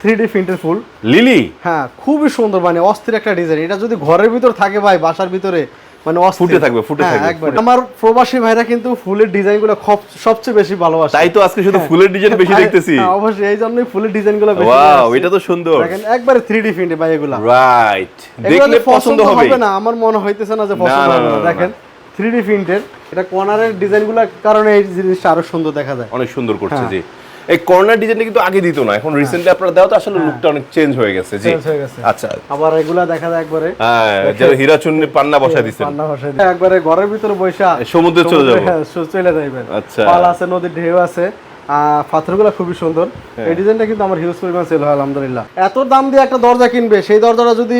Three D প্রিন্টের ফুল। Lily? হ্যাঁ খুবই সুন্দর মানে অস্থির একটা ডিজাইন এটা যদি ঘরের ভিতর থাকে ভাই বাসার ভিতরে মানে ফুটে থাকবে, ফুটে হ্যাঁ, থাকবে, আমার প্রবাসী ভাইরা কিন্তু ফুলের ডিজাইনগুলো সবচেয়ে বেশি ভালোবাসে। তাই তো আজকে শুধু ফুলের ডিজাইন বেশি দেখতেছি। হ্যাঁ, অবশ্যই এই জন্যই ফুলের ডিজাইনগুলো বেশি ওয়াও এটা তো সুন্দর। দেখেন একবারে থ্রি ডি প্রিন্টে ভাই এগুলা। রাইট দেখলে পছন্দ হবে। না আমার মনে হইতেছে না যে পছন্দ হবে না, দেখেন থ্রি ডি প্রিন্টের এটা কর্নারের ডিজাইনগুলোর কারণে এই জিনিসটা আরও সুন্দর দেখা যায়। অনেক সুন্দর করছে হ্যাঁ। জি। এই কর্নার ডিজাইনটা কিন্তু আগে দিত না এখন রিসেন্টলি আপনারা দেওয়া তো আসলে লুকটা অনেক চেঞ্জ হয়ে গেছে জি। হয়ে। আচ্ছা। আবার এগুলা দেখা যায় একবারে। হ্যাঁ যে হীরা চুন্নি পান্না বসা দিছেন পান্না ভাষায় দিয়ে। একবারে ঘরের ভিতরে বৈশা সমুদ্রে চলে যাব। হ্যাঁ, চলে যাইবেন। আচ্ছা। পাল আছে নদীর ঢেউ আছে পাথরগুলো খুবই সুন্দর। হ্যাঁ। এই ডিজাইনটা কিন্তু আমার হিউজ পরিমাণ সেল হয় আলহামদুলিল্লাহ। এত দাম দিয়ে একটা দরজা কিনবে সেই দরজাটা যদি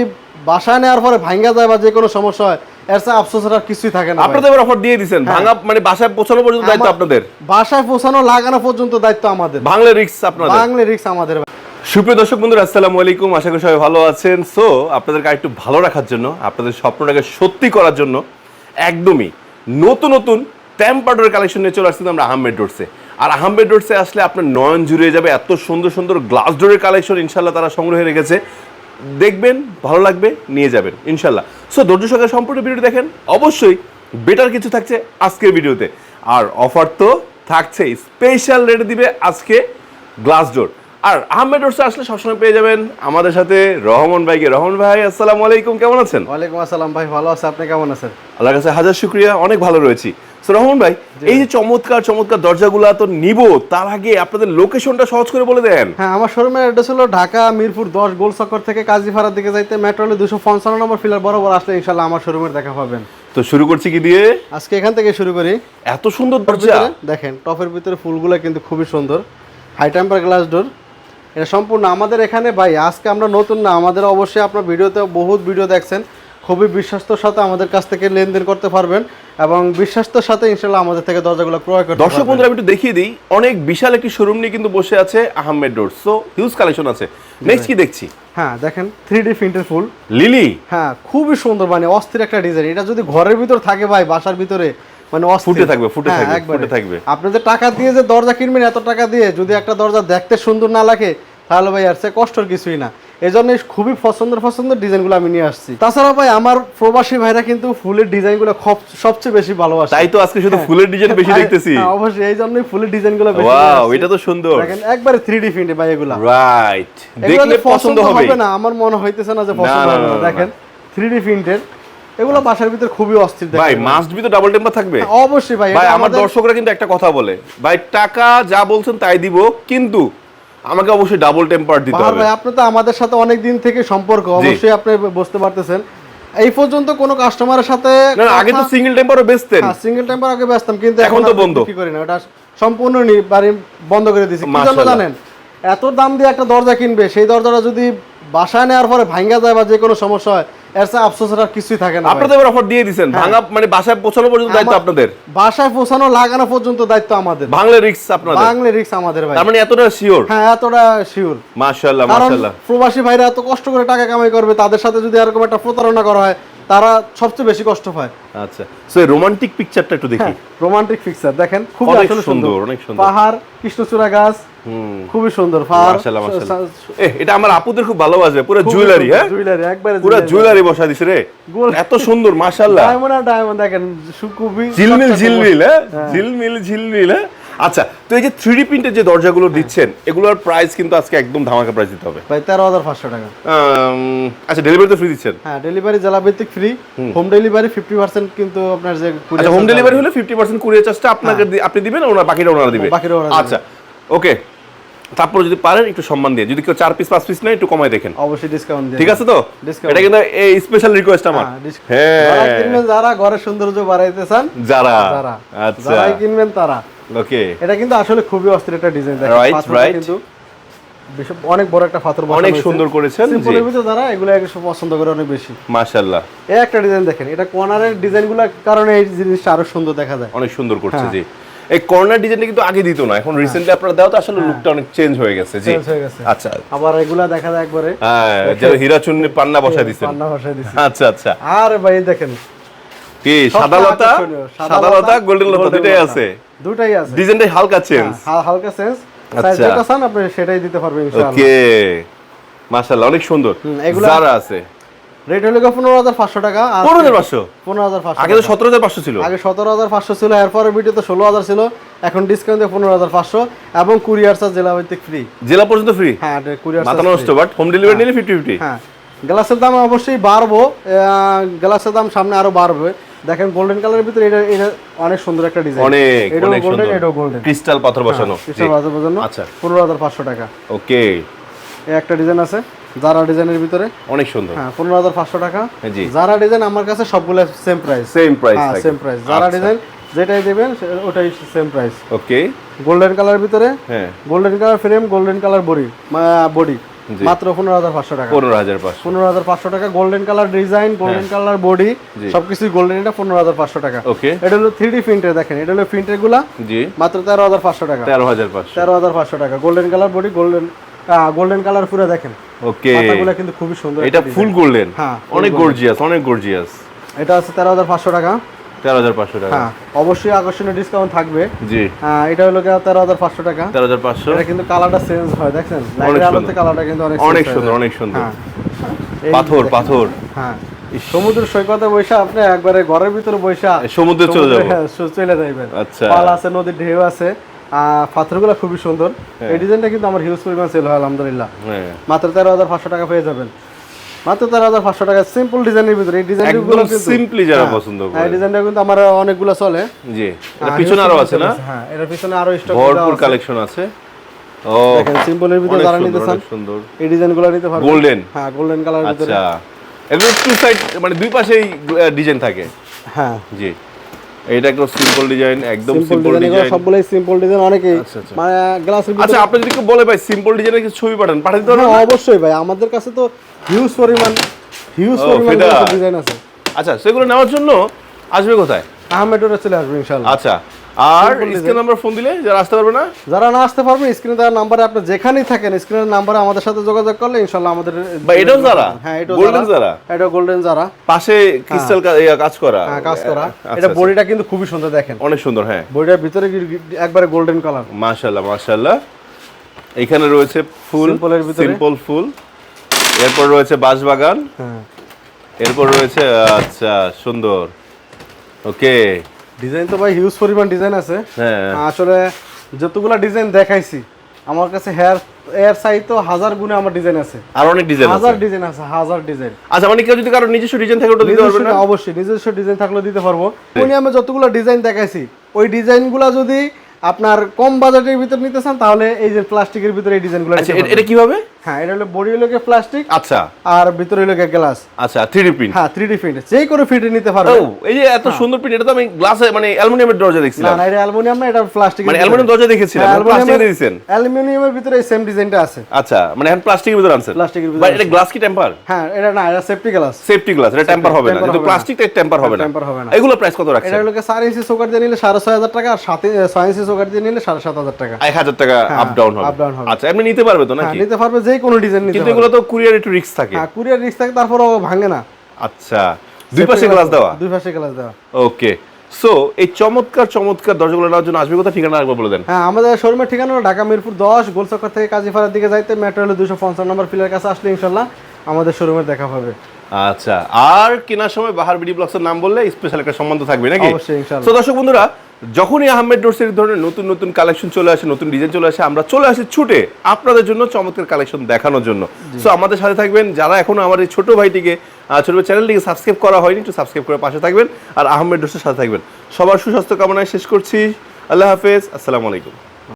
বাসায় নেওয়ার পরে ভাঙ্গা যায় বা যে কোনো সমস্যা হয় এর চেয়ে আফসোসের আর কিছুই থাকে না আপনাদের এবার অফার দিয়ে দিছেন। ভাঙা মানে বাসায় পৌঁছানো পর্যন্ত দায়িত্ব হ্যাঁ। আপনাদের। বাসায় পৌঁছানো লাগানো পর্যন্ত দায়িত্ব আমাদের। বাংলা রিক্স আপনাদের। বাংলা রিক্স আমাদের সুপ্রিয় দর্শক বন্ধুরা আসসালামু আলাইকুম। আশা করি সবাই ভালো আছেন। সো আপনাদেরকে একটু ভালো রাখার জন্য আপনাদের স্বপ্নটাকে সত্যি করার জন্য একদমই নতুন নতুন টেম্পার্ডের কালেকশন নিয়ে চলে আসছি আমরা আহমেদ ডোরসে আর আহমেদ ডোরসে আসলে আপনার নয়ন জুড়ে যাবে। এত সুন্দর সুন্দর গ্লাস ডোরের কালেকশন ইনশাল্লাহ তারা সংগ্রহে রেখেছে। দেখবেন ভালো লাগবে নিয়ে যাবেন ইনশাল্লাহ। সো ধৈর্য সহকারে সম্পূর্ণ ভিডিও দেখেন। অবশ্যই বেটার কিছু থাকছে আজকের ভিডিওতে। আর অফার তো থাকছেই স্পেশাল রেট দিবে আজকে গ্লাস ডোর আর আহমেদ ডোরসে আসলে সবসময় পেয়ে যাবেন আমাদের সাথে রহমান ভাইকে। রহমান ভাই আসসালামু আলাইকুম কেমন আছেন? ওয়ালাইকুম আসসালাম ভাই ভালো আছে। আপনি কেমন আছেন? আল্লাহর কাছে হাজার শুক্রিয়া অনেক ভালো রয়েছি। রহমান ভাই এই যে চমৎকার চমৎকার দরজাগুলো তো নিব তার আগে আপনাদের লোকেশনটা সহজ করে বলে দেন। হ্যাঁ আমার শোরুমের অ্যাড্রেস হলো ঢাকা মিরপুর দশ গোল চক্কর থেকে কাজীপাড়ার দিকে যাইতে মেট্রো রেলে দুশো পঞ্চান্ন নম্বর ফিলার বরাবর আসলে ইনশাল্লাহ আমার শোরুমের দেখা পাবেন। তো শুরু করছি কি দিয়ে? আজকে এখান থেকে শুরু করি। এত সুন্দর দরজা। দেখেন টপের ভিতরে ফুলগুলো কিন্তু খুবই সুন্দর। হাই টেম্পার গ্লাস ডোর এটা সম্পূর্ণ আমাদের এখানে ভাই আজকে আমরা নতুন না আমাদের অবশ্যই আপনার ভিডিওতে বহুত ভিডিও দেখছেন। খুবই বিশ্বাস্তর সাথে আমাদের কাছ থেকে লেনদেন করতে পারবেন এবং বিশ্বাস্তর সাথে ইনশাল্লাহ আমাদের থেকে দরজাগুলো ক্রয় করতে দর্শক বন্ধুরা আমি একটু দেখিয়ে দিই। অনেক বিশাল একটি শোরুম নিয়ে কিন্তু বসে আছে Ahmed door so huge collection আছে। নেক্সট কি দেখছি? হ্যাঁ দেখেন থ্রি ডি প্রিন্টের ফুল লিলি হ্যাঁ খুবই সুন্দর মানে অস্থির একটা ডিজাইন এটা যদি ঘরের ভিতর থাকে ভাই বাসার ভিতরে মানে। ফুটে থাকবে, ফুটে হ্যাঁ, থাকবে। ফুটে থাকবে। আপনি যে টাকা দিয়ে যে দরজা কিনবেন এত টাকা দিয়ে যদি একটা দরজা দেখতে সুন্দর না লাগে তাহলে ভাই আর সে কষ্টর কিছুই না। এই জন্য খুবই পছন্দের পছন্দের ডিজাইনগুলো আমি নিয়ে আসছি। তাছাড়া ভাই আমার প্রবাসী ভাইরা কিন্তু ফুলের ডিজাইনগুলো খুব- সবচেয়ে বেশি ভালোবাসে। তাই তো আজকে শুধু ফুলের ডিজাইন বেশি দেখতেছি। হ্যাঁ, অবশ্যই এই জন্যই ফুলের ডিজাইনগুলো বেশি ওয়াও এটা তো সুন্দর। দেখেন একবারে থ্রি ডি প্রিন্টে ভাই এগুলা। রাইট দেখলে পছন্দ হবে না আমার মনে হইতেছে না যে পছন্দ হবে না, দেখেন থ্রি ডি প্রিন্টের এগুলো বাসার ভিতরে খুবই অস্থির দেখা ভাই। মাস্ট বি তো ডাবল টেম্পার থাকবে। অবশ্যই ভাই ভাই আমার দর্শকরা কিন্তু একটা কথা বলে ভাই টাকা যা বলছেন তাই দিব কিন্তু আমাকে অবশ্যই ডাবল টেম্পার দিতে হবে। ভাই আপনি তো আমাদের সাথে অনেক দিন থেকে সম্পর্ক অবশ্যই আপনি বুঝতে পারতেছেন। এই পর্যন্ত কোনো কাস্টমারের সাথে না আগে তো সিঙ্গেল টেম্পারও বেচতেন। সিঙ্গেল টেম্পার আগে ব্যস্তাম কিন্তু এখন তো বন্ধ। বিক্রি করি না ওটা সম্পূর্ণ নি- বাড়ি বন্ধ করে দিয়েছি। কি জন্য জানেন? এত দাম দিয়ে একটা দরজা কিনবে সেই দরজাটা যদি বাসায় নেওয়ার পরে ভাঙ্গা যায় বা যে কোনো সমস্যা হয় আর কিছুই থাকে না আপনাদের অফার দিয়ে দিছেন। ভাঙা মানে বাসায় পৌঁছানো পর্যন্ত দায়িত্ব আপনাদের? বাসায় পৌঁছানো লাগানো পর্যন্ত দায়িত্ব আমাদের। বাংলা রিক্স আপনাদের? বাংলা রিক্স আমাদের ভাই। তার মানে এতটা শিওর হ্যাঁ এতটা শিওর মাশাআল্লাহ মাশাআল্লাহ। প্রবাসী ভাইরা এত কষ্ট করে টাকা কামাই করবে তাদের সাথে যদি এরকম একটা প্রতারণা করা হয় তারা সবচেয়ে বেশি কষ্ট পায়। আচ্ছা। সো রোমান্টিক পিকচারটা একটু দেখি। রোমান্টিক পিকচার দেখেন খুব আসলে সুন্দর, সুন্দর অনেক সুন্দর। পাহাড় কৃষ্ণচূড়া গাছ খুবই সুন্দর এটা আমার আপুদের খুব ভালোবাসবে পুরো জুয়েলারি হ্যাঁ? জুয়েলারি একবারে পুরো জুয়েলারি বসা দিছে রে। এত সুন্দর মাশাআল্লাহ ডায়মন্ড আর ডায়মন্ড দেখেন খুবই ঝিলমিল ঝিলমিল হ্যাঁ? ঝিলমিল ঝিলমিল হ্যাঁ? আচ্ছা তো এই যে থ্রি প্রিন্টের যে দরজাগুলো দিচ্ছেন এগুলোর প্রাইস কিন্তু আজকে একদম ধামাকা প্রাইস দিতে হবে। ভাই তেরো হাজার পাঁচশো টাকা। আচ্ছা ডেলিভারি তো ফ্রি দিচ্ছেন? হ্যাঁ delivery জেলাভিত্তিক free home. Delivery fifty percent কিন্তু আপনার যে আচ্ছা হোম ডেলিভারি হলে ফিফটি পার্সেন্ট কুরিয়ার চার্জটা আপনাকে আপনি দিবেন ওনার বাকিটা ওনারা দিবে? বাকিটা আচ্ছা ওকে তারপর যদি পারেন একটু সম্মান দিয়ে। যদি কেউ চার পিস পাঁচ পিস নেয় একটু কমায় দেখেন। অবশ্যই ডিসকাউন্ট দিয়ে ঠিক আছে তো? এটা কিন্তু এই স্পেশাল রিকোয়েস্ট আমার। হ্যাঁ, যারা হ্যাঁ। কিনবেন যারা ঘরের সৌন্দর্য বাড়াইতে চান যারা। যারা। আচ্ছা। যারাই কিনবেন তারা। ওকে। এটা কিন্তু আসলে খুবই অস্থির একটা ডিজাইন Right, right. কিন্তু বিশাল অনেক বড় একটা পাথর বসানো অনেক সুন্দর করেছেন সিম্পলের ভিতরে যারা এগুলো একটু পছন্দ করে অনেক বেশি। মাশাআল্লাহ। এই একটা ডিজাইন দেখেন এটা কর্নারের ডিজাইনগুলোর কারণে এই জিনিসটা আরও সুন্দর দেখা যায়। অনেক সুন্দর করছে হ্যাঁ। জি। এই কর্নার ডিজাইনটা কিন্তু আগে দিত না। এখন রিসেন্টলি আপনারা দেওয়া তো আসলে লুকটা অনেক চেঞ্জ হয়ে গেছে। জি। হয়ে। আচ্ছা। আবার এগুলা দেখা যায় একবারে। হ্যাঁ যে হীরা চুন্নি পান্না বসা দিছেন। পান্না বসায় দিছি। আচ্ছা আচ্ছা। আর ভাই দেখেন। কি সবচেয়ে সাদা লতা? সাদা লতা গোল্ডেন লতা দুটাই আছে। দুটাই আছে। ডিজাইনটাই হালকা চেঞ্জ হ্যাঁ, হালকা সাইজ আচ্ছা। যেটা চান আপনি সেটাই দিতে পারবেন ইনশাআল্লাহ। ওকে মাশাআল্লাহ অনেক সুন্দর। যারা আছে। রেট হলো পনেরো হাজার পাঁচশো টাকা পনেরো হাজার পাঁচশো? পনেরো হাজার পাঁচশো আগে তো সতেরো হাজার পাঁচশো ছিল। আগে সতেরো হাজার পাঁচশো ছিল এরপরে ভিডিওতে ষোলো হাজার ছিল এখন ডিসকাউন্ট দিয়ে পনেরো হাজার পাঁচশো এবং কুরিয়ার চার্জ জেলা ভিত্তিক ফ্রি জেলা পর্যন্ত ফ্রি হ্যাঁ কুরিয়ার মাথা নষ্ট বাট হোম ডেলিভারি নিলে ফিফটি ফিফটি হ্যাঁ গ্লাসের দাম অবশ্যই বাড়বো গ্লাসের দাম সামনে আরও বাড়বে। দেখেন গোল্ডেন কালারের ভিতরে এটা এটা অনেক সুন্দর একটা ডিজাইন অনেক এটাও অনেক গোল্ডেন এটাও গোল্ডেন ক্রিস্টাল পাথর বসানো। জন্য আচ্ছা। পনেরো হাজার পাঁচশো টাকা। ওকে একটা ডিজাইন আছে। যারা ডিজাইনের ভিতরে? অনেক সুন্দর। হ্যাঁ পনেরো হাজার পাঁচশো টাকা। জি। যারা ডিজাইন আমার কাছে সবগুলো সেম প্রাইস সেম প্রাইস হ্যাঁ সেম প্রাইস যারা ডিজাইন যেটাই দেবেন ওটাই সেম প্রাইস ওকে গোল্ডেন কালারের ভিতরে? হ্যাঁ। Golden colour frame golden colour body body মাত্র পনেরো হাজার পাঁচশো টাকা। পনেরো হাজার পাঁচশো। পনেরো হাজার পাঁচশো টাকা golden colour design golden colour body সবকিছু গোল্ডেন এটা পনেরো হাজার পাঁচশো টাকা। ওকে এটা হলো থ্রি ডি প্রিন্টের দেখেন এটা হলো প্রিন্টেরগুলা জি। মাত্র তেরো হাজার পাঁচশো টাকা। তেরো হাজার পাঁচশো। তেরো হাজার পাঁচশো টাকা। Golden colour body golden golden colour পুরো দেখেন। ওকে। পাতাগুলো কিন্তু খুবই সুন্দর এটা ফুল গোল্ডেন। হ্যাঁ, অনেক গর্জিয়াস অনেক গর্জিয়াস এটা আছে তেরো হাজার পাঁচশো টাকা। তেরো হাজার পাঁচশো টাকা। হ্যাঁ অবশ্যই আকর্ষণীয় ডিসকাউন্ট থাকবে। জি। হ্যাঁ, এটা হলো তেরো হাজার পাঁচশো টাকা। তেরো হাজার পাঁচশো। এটা কিন্তু কালারটা চেঞ্জ হয় দেখছেন? লাইটের আলোতে সুন্দর। কালারটা কিন্তু অনেক অনেক সুন্দর অনেক সুন্দর। হ্যাঁ। পাথর পাথর। হ্যাঁ। সমুদ্র সৈকতে বৈশা আপনি একবারে ঘরের ভিতরে বৈশা সমুদ্রে চলে সমুদ্রে, যাব। হ্যাঁ, চলে যাইবেন। আচ্ছা। পাল আছে নদীর ঢেউ আছে। পাথরগুলো খুবই সুন্দর। এই ডিজাইনটা কিন্তু আমার হিউজ পরিমাণ সেল হয় আলহামদুলিল্লাহ। হ্যাঁ। মাত্র তেরো হাজার পাঁচশো টাকা পেয়ে যাবেন। মাত্র তেরো হাজার পাঁচশো টাকা সিম্পল ডিজাইনের ভিতরে এই ডিজাইনগুলো simply যারা পছন্দ করে। এই ডিজাইনটা কিন্তু আমার অনেকগুলো চলে। জি এটা পিছনে আরও আছে না? হ্যাঁ এটার পিছনে আরও স্টক ভরপুর কালেকশন আছে। ও দেখেন সিম্পলের ভিতরে যারা সুন্দর নিতে চান সুন্দর। এই ডিজাইনগুলো নিতে পারবেন। গোল্ডেন হ্যাঁ গোল্ডেন কালার ভিতরে। আচ্ছা। এগুলো টু সাইড মানে দুই পাশেই ডিজাইন থাকে। হ্যাঁ। জি। এটা একদম সিম্পল ডিজাইন একদম সিম্পল ডিজাইন সবগুলোই সিম্পল ডিজাইন অনেকেই। মানে গ্লাসের আচ্ছা আপনি যদি কেউ বলে ভাই সিম্পল ডিজাইনের কিছু ছবি পাঠান পাঠাতে পারবেন হ্যাঁ, অবশ্যই ভাই আমাদের কাছে তো হিউজ পরিমাণ হিউজ পরিমাণ ডিজাইন আছে। আচ্ছা সেগুলো নেওয়ার জন্য আসবে কোথায়? আহমেডোরে চলে আসবে ইনশাআল্লাহ। আচ্ছা। আর স্ক্রিন নাম্বার ফোন দিলে যারা আসতে পারবে না। যারা না আসতে পারবে স্ক্রিনে দেওয়ার নাম্বারে আপনি যেখানেই থাকেন স্ক্রিনের নাম্বারে আমাদের সাথে যোগাযোগ করলে ইনশাআল্লাহ আমাদের বা এটাও যারা? হ্যাঁ এটাও Golden যারা? এটা গোল্ডেন যারা। পাশে ক্রিস্টাল কাজ করা। হ্যাঁ কাজ করা। আচ্ছা, এটা আচ্ছা। বডিটা কিন্তু খুবই সুন্দর দেখেন। অনেক সুন্দর হ্যাঁ। বডিটার ভিতরে একবারে গোল্ডেন কালার মাশাআল্লাহ মাশাআল্লাহ। এখানে রয়েছে ফুল এর ভিতরে। সিম্পল ফুল। এরপর রয়েছে বাঁশবাগান। হ্যাঁ। এরপর রয়েছে আচ্ছা সুন্দর। ওকে ডিজাইন তো ভাই হিউজ পরিমাণ ডিজাইন আছে। হ্যাঁ। আসলে যতগুলো ডিজাইন দেখাইছি আমার কাছে হেয়ার এর তো হাজার গুণে আমার ডিজাইন আছে। আর অনেক ডিজাইন আছে। হাজার ডিজাইন আছে হাজার ডিজাইন আচ্ছা মানে কেউ যদি কারও নিজস্ব ডিজাইন থাকে ওটা দিতে পারবেন না? অবশ্যই নিজস্ব ডিজাইন থাকলে দিতে পারব। উনি আমি যতগুলো ডিজাইন দেখাইছি ওই ডিজাইনগুলো যদি আপনার কম বাজেটের ভিতর নিতে চান তাহলে এই যে প্লাস্টিকের ভিতরে এই ডিজাইনগুলো আচ্ছা এটা কীভাবে? হ্যাঁ এটা হলো বডি হলো প্লাস্টিক আচ্ছা। আর ভিতরে হলো গ্লাস আচ্ছা থ্রি প্রিন্ট হ্যাঁ থ্রি ডি প্রিন্ট যেই করে ফিটে নিতে ও এই যে এত সুন্দর প্রিন্ট এটা তো আমি গ্লাসে মানে অ্যালুমিনিয়ামের দরজা দেখছিলাম। না এটা অ্যালুমিনিয়াম না এটা প্লাস্টিক মানে অ্যালুমিনিয়াম দরজা দেখেছিলাম প্লাস্টিক দিয়েছেন। অ্যালুমিনিয়ামের ভিতরে এই সেম ডিজাইনটা আছে। আচ্ছা মানে এখন প্লাস্টিকের ভিতরে আনছেন। প্লাস্টিকের ভিতরে এটা গ্লাস কি টেম্পার হ্যাঁ এটা না এটা সেফটি গ্লাস সেফটি গ্লাস এটা টেম্পার হবে না। কিন্তু প্লাস্টিকটা টেম্পার হবে না। temper হবে না। এগুলো প্রাইস কত রাখছেন? এটা হলো কি চার ইঞ্চি চৌকাট দিয়ে নিলে সাড়ে ছয় হাজার টাকা আর সাত ছয় ইঞ্চি দিয়ে নিলে সাড়ে সাত হাজার টাকা। এক হাজার টাকা আপ ডাউন হবে। আচ্ছা এমনি নিতে পারবে তো হ্যাঁ নাকি? নিতে পারবে যে কোনো ডিজাইন নিতে কিন্তু এগুলো তো কুরিয়ার একটু রিস্ক থাকে। হ্যাঁ কুরিয়ার রিস্ক থাকে তারপরও ভাঙে না। আচ্ছা দুই পাশে গ্লাস দেওয়া? দুই পাশে গ্লাস দেওয়া। ওকে সো এই চমৎকার চমৎকার দরজাগুলো নেওয়ার জন্য আসবে কোথায়? ঠিকানা একবার বলে দেন। হ্যাঁ আমাদের শোরুমের ঠিকানা ঢাকা মিরপুর দশ গোলচক্কর থেকে কাজীপাড়ার দিকে যাইতে মেট্রো হলো দুশো পঞ্চান্ন নম্বর পিলার কাছে আসলে ইনশাল্লাহ আমাদের শোরুমের দেখা পাবে আচ্ছা আর কেনার সময় বাহার বিডি ব্লগসের নাম বললে স্পেশাল একটা সম্বন্ধ থাকবে নাকি? অবশ্যই, ইনশাআল্লাহ। তো দর্শক বন্ধুরা যখনই আহমেদ এই ধরনের নতুন নতুন কালেকশন চলে আসে নতুন ডিজাইন চলে আসে আমরা চলে আসি ছুটে আপনাদের জন্য চমৎকার কালেকশন দেখানোর জন্য। সো আমাদের সাথে থাকবেন যারা এখনও আমার এই ছোটো ভাইটিকে ছোট ভাই চ্যানেলটিকে সাবস্ক্রাইব করা হয়নি একটু সাবস্ক্রাইব করে পাশে থাকবেন। আর আহমেদ ডোরসের সাথে থাকবেন। সবার সুস্বাস্থ্য কামনায় শেষ করছি। আল্লাহ হাফেজ। আসসালামু আলাইকুম।